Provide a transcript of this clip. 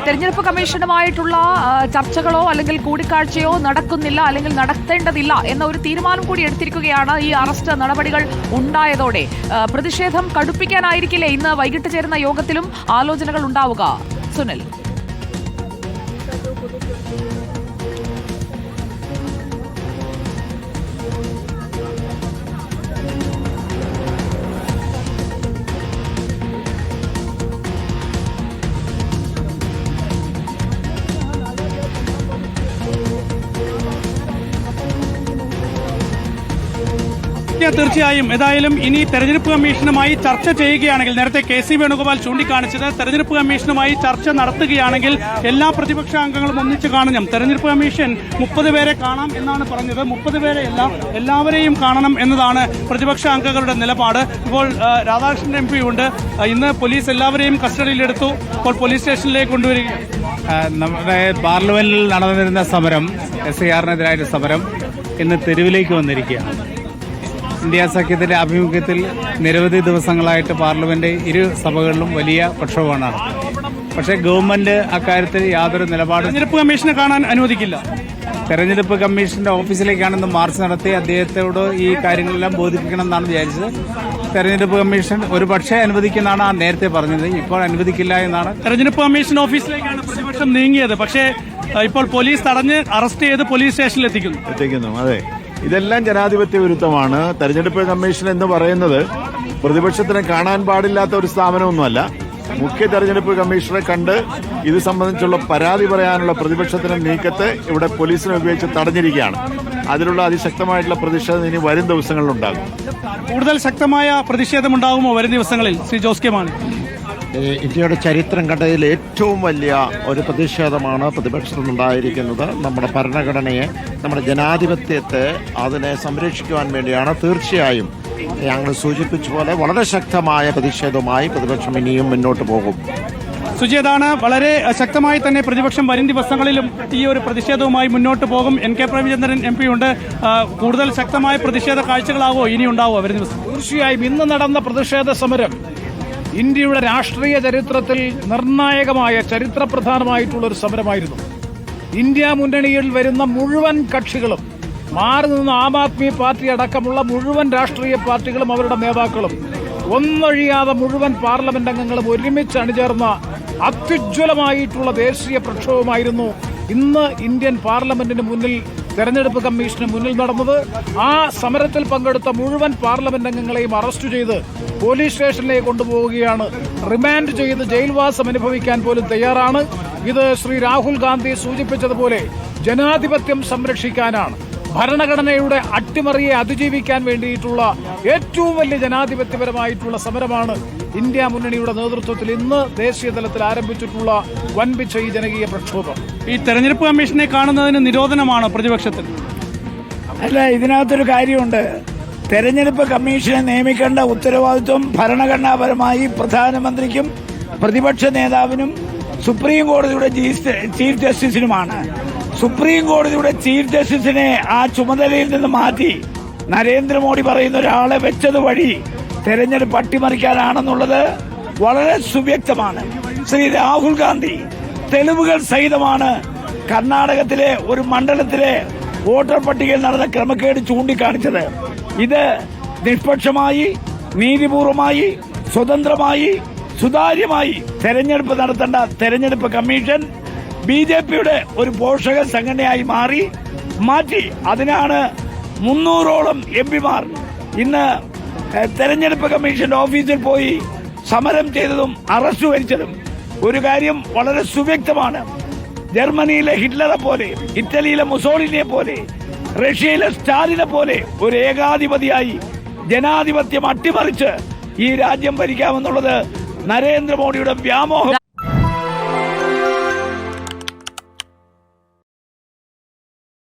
തെരഞ്ഞെടുപ്പ് കമ്മീഷനുമായിട്ടുള്ള ചർച്ചകളോ അല്ലെങ്കിൽ കൂടിക്കാഴ്ചയോ നടക്കുന്നില്ല അല്ലെങ്കിൽ നടത്തേണ്ടതില്ല എന്ന ഒരു തീരുമാനം കൂടി എടുത്തിരിക്കുകയാണ് ഈ അറസ്റ്റ് നടപടികൾ ഉണ്ടായതോടെ. പ്രതിഷേധം കടുപ്പിക്കാനായിരിക്കില്ലേ ഇന്ന് വൈകിട്ട് ചേരുന്ന യോഗത്തിലും ആലോചനകൾ ഉണ്ടാവുക. സുനിൽ. ഞാൻ തീർച്ചയായും ഏതായാലും ഇനി തെരഞ്ഞെടുപ്പ് കമ്മീഷനുമായി ചർച്ച ചെയ്യുകയാണെങ്കിൽ നേരത്തെ കെ സി വേണുഗോപാൽ ചൂണ്ടിക്കാണിച്ചത് തെരഞ്ഞെടുപ്പ് കമ്മീഷനുമായി ചർച്ച നടത്തുകയാണെങ്കിൽ എല്ലാ പ്രതിപക്ഷ അംഗങ്ങളും ഒന്നിച്ച് കാണണം തെരഞ്ഞെടുപ്പ് കമ്മീഷൻ മുപ്പത് പേരെ കാണാം എന്നാണ് പറഞ്ഞത്. മുപ്പത് പേരെ അല്ല എല്ലാവരെയും കാണണം എന്നതാണ് പ്രതിപക്ഷ അംഗങ്ങളുടെ നിലപാട്. ഇപ്പോൾ രാധാകൃഷ്ണൻ എം ഉണ്ട് ഇന്ന് പോലീസ് എല്ലാവരെയും കസ്റ്റഡിയിലെടുത്തു. ഇപ്പോൾ പോലീസ് സ്റ്റേഷനിലേക്ക് കൊണ്ടുവരിക നമ്മുടെ പാർലമെന്റിൽ നടന്നിരുന്ന സമരം എസ് ഐ ആറിനെതിരായ സമരം ഇന്ന് തെരുവിലേക്ക് വന്നിരിക്കുകയാണ്. ഇന്ത്യ സഖ്യത്തിന്റെ ആഭിമുഖ്യത്തിൽ നിരവധി ദിവസങ്ങളായിട്ട് പാർലമെന്റ് ഇരു സഭകളിലും വലിയ പ്രക്ഷോഭമാണ് പക്ഷേ ഗവൺമെന്റ് അക്കാര്യത്തിൽ യാതൊരു നിലപാടും തെരഞ്ഞെടുപ്പ് കമ്മീഷനെ കാണാൻ അനുവദിക്കില്ല. തെരഞ്ഞെടുപ്പ് കമ്മീഷന്റെ ഓഫീസിലേക്കാണ് ഇന്ന് മാർച്ച് നടത്തി അദ്ദേഹത്തോട് ഈ കാര്യങ്ങളെല്ലാം ബോധിപ്പിക്കണം എന്നാണ് വിചാരിച്ചത്. തെരഞ്ഞെടുപ്പ് കമ്മീഷൻ ഒരു പക്ഷേ അനുവദിക്കുന്നതാണ് ആ നേരത്തെ പറഞ്ഞത്. ഇപ്പോൾ അനുവദിക്കില്ല എന്നാണ് തെരഞ്ഞെടുപ്പ് കമ്മീഷൻ ഓഫീസിലേക്കാണ് പ്രതിപക്ഷം നീങ്ങിയത്. പക്ഷേ ഇപ്പോൾ പോലീസ് തടഞ്ഞ് അറസ്റ്റ് ചെയ്ത് പോലീസ് സ്റ്റേഷനിൽ എത്തിക്കുന്നു എത്തിക്കുന്നു. അതെ. ഇതെല്ലാം ജനാധിപത്യ വിരുദ്ധമാണ്. തെരഞ്ഞെടുപ്പ് കമ്മീഷൻ എന്ന് പറയുന്നത് പ്രതിപക്ഷത്തിന് കാണാൻ പാടില്ലാത്ത ഒരു സ്ഥാപനമൊന്നുമല്ല. മുഖ്യ തെരഞ്ഞെടുപ്പ് കമ്മീഷണറെ കണ്ട് ഇത് സംബന്ധിച്ചുള്ള പരാതി പറയാനുള്ള പ്രതിപക്ഷത്തിന്റെ നീക്കത്തെ ഇവിടെ പോലീസിനെ ഉപയോഗിച്ച് തടഞ്ഞിരിക്കുകയാണ്. അതിലുള്ള അതിശക്തമായിട്ടുള്ള പ്രതിഷേധം ഇനി വരും ദിവസങ്ങളിലുണ്ടാകും. കൂടുതൽ ശക്തമായ പ്രതിഷേധമുണ്ടാകുമോ വരും ദിവസങ്ങളിൽ? ശ്രീ ജോസ് കെ മാണി. ഇന്ത്യയുടെ ചരിത്രം കണ്ടതിൽ ഏറ്റവും വലിയ ഒരു പ്രതിഷേധമാണ് പ്രതിപക്ഷത്തുനിന്നുണ്ടായിരിക്കുന്നത് നമ്മുടെ ഭരണഘടനയെ നമ്മുടെ ജനാധിപത്യത്തെ അതിനെ സംരക്ഷിക്കുവാൻ വേണ്ടിയാണ് തീർച്ചയായും ഞങ്ങൾ സൂചിപ്പിച്ച പോലെ വളരെ ശക്തമായ പ്രതിഷേധവുമായി പ്രതിപക്ഷം ഇനിയും മുന്നോട്ട് പോകും. സുജിയതാണ് വളരെ ശക്തമായി തന്നെ പ്രതിപക്ഷം വരും ദിവസങ്ങളിലും ഈ ഒരു പ്രതിഷേധവുമായി മുന്നോട്ട് പോകും. N K Premachandran M P ഉണ്ട്. കൂടുതൽ ശക്തമായ പ്രതിഷേധ കാഴ്ചകളാവോ ഇനി ഉണ്ടാവോ വരും ദിവസം? തീർച്ചയായും ഇന്ന് നടന്ന പ്രതിഷേധ സമരം ഇന്ത്യയുടെ രാഷ്ട്രീയ ചരിത്രത്തിൽ നിർണായകമായ ചരിത്രപ്രധാനമായിട്ടുള്ള ഒരു സമരമായിരുന്നു. ഇന്ത്യ മുന്നണിയിൽ വരുന്ന മുഴുവൻ കക്ഷികളും മാറി നിന്ന ആം ആദ്മി പാർട്ടി അടക്കമുള്ള മുഴുവൻ രാഷ്ട്രീയ പാർട്ടികളും അവരുടെ നേതാക്കളും ഒന്നൊഴിയാതെ മുഴുവൻ പാർലമെന്റ് അംഗങ്ങളും ഒരുമിച്ച് അണിചേർന്ന അത്യുജ്വലമായിട്ടുള്ള ദേശീയ പ്രക്ഷോഭമായിരുന്നു ഇന്ന് ഇന്ത്യൻ പാർലമെന്റിന് മുന്നിൽ തെരഞ്ഞെടുപ്പ് കമ്മീഷന് മുന്നിൽ നടന്നത്. ആ സമരത്തിൽ പങ്കെടുത്ത മുഴുവൻ പാർലമെന്റ് അംഗങ്ങളെയും അറസ്റ്റ് ചെയ്ത് പോലീസ് സ്റ്റേഷനിലേക്ക് കൊണ്ടുപോവുകയാണ്. റിമാൻഡ് ചെയ്ത് ജയിൽവാസം അനുഭവിക്കാൻ പോലും തയ്യാറാണ്. ഇത് ശ്രീ രാഹുൽ ഗാന്ധി സൂചിപ്പിച്ചതുപോലെ ജനാധിപത്യം സംരക്ഷിക്കാനാണ്. ഭരണഘടനയുടെ അട്ടിമറിയെ അതിജീവിക്കാൻ വേണ്ടിയിട്ടുള്ള ഏറ്റവും വലിയ ജനാധിപത്യപരമായിട്ടുള്ള സമരമാണ് ഇന്ത്യ മുന്നണിയുടെ നേതൃത്വത്തിൽ ഇന്ന് ദേശീയ തലത്തിൽ ആരംഭിച്ചിട്ടുള്ള വൻപിച്ച ഈ ജനകീയ പ്രക്ഷോഭം. ഈ തെരഞ്ഞെടുപ്പ് കമ്മീഷനെ കാണുന്നതിന് നിരോധനമാണ് പ്രതിപക്ഷത്തിൽ? അല്ല ഇതിനകത്തൊരു കാര്യമുണ്ട്. തെരഞ്ഞെടുപ്പ് കമ്മീഷനെ നിയമിക്കേണ്ട ഉത്തരവാദിത്വം ഭരണഘടനാപരമായി പ്രധാനമന്ത്രിക്കും പ്രതിപക്ഷ നേതാവിനും സുപ്രീം കോടതിയുടെ ചീഫ് ജസ്റ്റിസിനുമാണ്. സുപ്രീം കോടതിയുടെ ചീഫ് ജസ്റ്റിസിനെ ആ ചുമതലയിൽ നിന്ന് മാറ്റി നരേന്ദ്രമോദി പറയുന്ന ഒരാളെ വെച്ചത് വഴി തെരഞ്ഞെടുപ്പ് അട്ടിമറിക്കാനാണെന്നുള്ളത് വളരെ സുവ്യക്തമാണ്. ശ്രീ രാഹുൽ ഗാന്ധി തെളിവുകൾ സഹിതമാണ് കർണാടകത്തിലെ ഒരു മണ്ഡലത്തിലെ വോട്ടർ പട്ടികയിൽ നടന്ന ക്രമക്കേട് ചൂണ്ടിക്കാണിച്ചത്. ഇത് നിഷ്പക്ഷമായി നീതിപൂർവമായി സ്വതന്ത്രമായി സുതാര്യമായി തെരഞ്ഞെടുപ്പ് നടത്തേണ്ട തെരഞ്ഞെടുപ്പ് കമ്മീഷൻ ബി ജെ പിയുടെ ഒരു പോഷക സംഘടനയായി മാറി. മാറ്റി അതിനാണ് മുന്നൂറോളം എം പിമാർ ഇന്ന് തെരഞ്ഞെടുപ്പ് കമ്മീഷന്റെ ഓഫീസിൽ പോയി സമരം ചെയ്തതും അറസ്റ്റ് വരിച്ചതും. ഒരു കാര്യം വളരെ സുവ്യക്തമാണ്. ജർമ്മനിയിലെ ഹിറ്റ്ലറെ പോലെ ഇറ്റലിയിലെ മുസോളിനെ പോലെ റഷ്യയിലെ സ്റ്റാലിനെ പോലെ ഒരു ഏകാധിപതിയായി ജനാധിപത്യം അട്ടിമറിച്ച് ഈ രാജ്യം ഭരിക്കാമെന്നുള്ളത് നരേന്ദ്രമോദിയുടെ വ്യാമോഹം.